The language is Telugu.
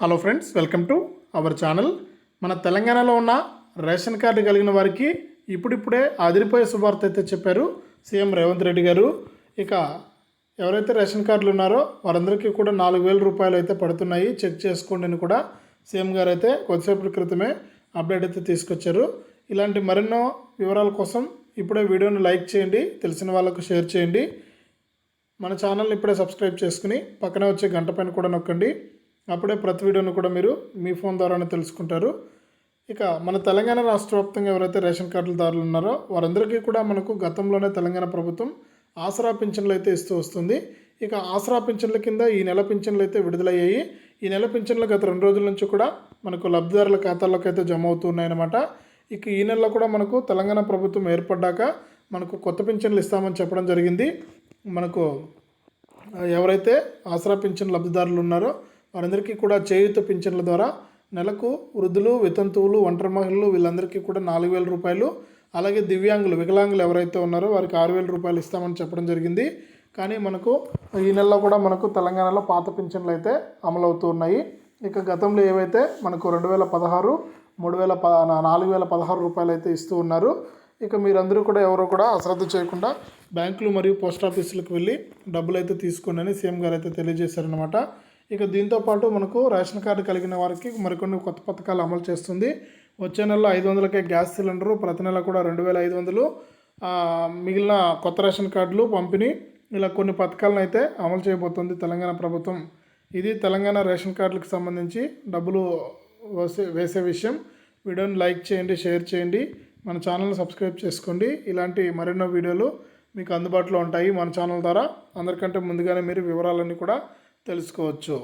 Hello friends welcome to our channel మన తెలంగాణలో ఉన్న రేషన్ కార్డు కలిగిన వారికి ఇప్పుడిప్పుడే అదిరిపోయే శుభార్త అయితే చెప్పారు సీఎం రేవంత్ రెడ్డి గారు. ఇక ఎవరైతే రేషన్ కార్డులు ఉన్నారో వారందరికీ కూడా నాలుగు వేల రూపాయలు అయితే పడుతున్నాయి. చెక్ చేసుకోండి అని కూడా సీఎం గారు అయితే కొద్దిసేపటి క్రితమే అప్డేట్ అయితే తీసుకొచ్చారు. ఇలాంటి మరెన్నో వివరాల కోసం ఇప్పుడే వీడియోని లైక్ చేయండి తెలిసిన వాళ్ళకు షేర్ చేయండి. మన ఛానల్ని ఇప్పుడే సబ్స్క్రైబ్ చేసుకుని పక్కనే వచ్చే గంట పైన కూడా నొక్కండి. అప్పుడే ప్రతి వీడియోను కూడా మీరు మీ ఫోన్ ద్వారానే తెలుసుకుంటారు. ఇక మన తెలంగాణ రాష్ట్ర వ్యాప్తంగా ఎవరైతే రేషన్ కార్డుల దారులు ఉన్నారో వారందరికీ కూడా మనకు గతంలోనే తెలంగాణ ప్రభుత్వం ఆసరా పింఛన్లు అయితే ఇస్తూ వస్తుంది. ఇక ఆసరా పింఛన్ల కింద ఈ నెల పింఛన్లు అయితే విడుదలయ్యాయి. ఈ నెల పింఛన్లు గత రెండు రోజుల నుంచి కూడా మనకు లబ్ధిదారుల ఖాతాల్లోకి అయితే జమ అవుతున్నాయన్నమాట ఇక ఈ నెలలో కూడా మనకు తెలంగాణ ప్రభుత్వం ఏర్పడ్డాక మనకు కొత్త పింఛన్లు ఇస్తామని చెప్పడం జరిగింది. మనకు ఎవరైతే ఆసరా పింఛన్ లబ్ధిదారులు ఉన్నారో వారందరికీ కూడా చేయూత పింఛన్ల ద్వారా నెలకు వృద్ధులు వితంతువులు ఒంటరి మహిళలు వీళ్ళందరికీ కూడా నాలుగు వేల రూపాయలు అలాగే దివ్యాంగులు వికలాంగులు ఎవరైతే ఉన్నారో వారికి ఆరు వేల రూపాయలు ఇస్తామని చెప్పడం జరిగింది. కానీ మనకు ఈ నెలలో కూడా మనకు తెలంగాణలో పాత పింఛన్లు అయితే అమలవుతూ ఉన్నాయి. ఇక గతంలో ఏవైతే మనకు రెండు వేల పదహారు మూడు వేల ప నాలుగు వేల పదహారు రూపాయలు అయితే ఇస్తూ ఉన్నారు ఇక మీరందరూ కూడా ఎవరో కూడా అశ్రద్ధ చేయకుండా బ్యాంకులు మరియు పోస్ట్ ఆఫీసులకు వెళ్ళి డబ్బులు అయితే తీసుకోండి అని సీఎం గారు అయితే తెలియజేశారనమాట ఇక దీంతో పాటు మనకు రేషన్ కార్డు కలిగిన వారికి మరికొన్ని కొత్త పథకాలు అమలు చేస్తుంది. వచ్చే నెలలో ఐదు వందలకే గ్యాస్ సిలిండరు ప్రతి నెల కూడా రెండు వేల ఐదు వందలు. మిగిలిన కొత్త రేషన్ కార్డులు పంపిణీ ఇలా కొన్ని పథకాలను అయితే అమలు చేయబోతుంది తెలంగాణ ప్రభుత్వం. ఇది తెలంగాణ రేషన్ కార్డులకు సంబంధించి డబ్బులు వేసే వేసే విషయం. వీడియోని లైక్ చేయండి షేర్ చేయండి. మన ఛానల్ని సబ్స్క్రైబ్ చేసుకోండి. ఇలాంటి మరెన్నో వీడియోలు మీకు అందుబాటులో ఉంటాయి మన ఛానల్ ద్వారా. అందరికంటే ముందుగానే మీరు వివరాలన్నీ కూడా తెలుసుకోవచ్చు.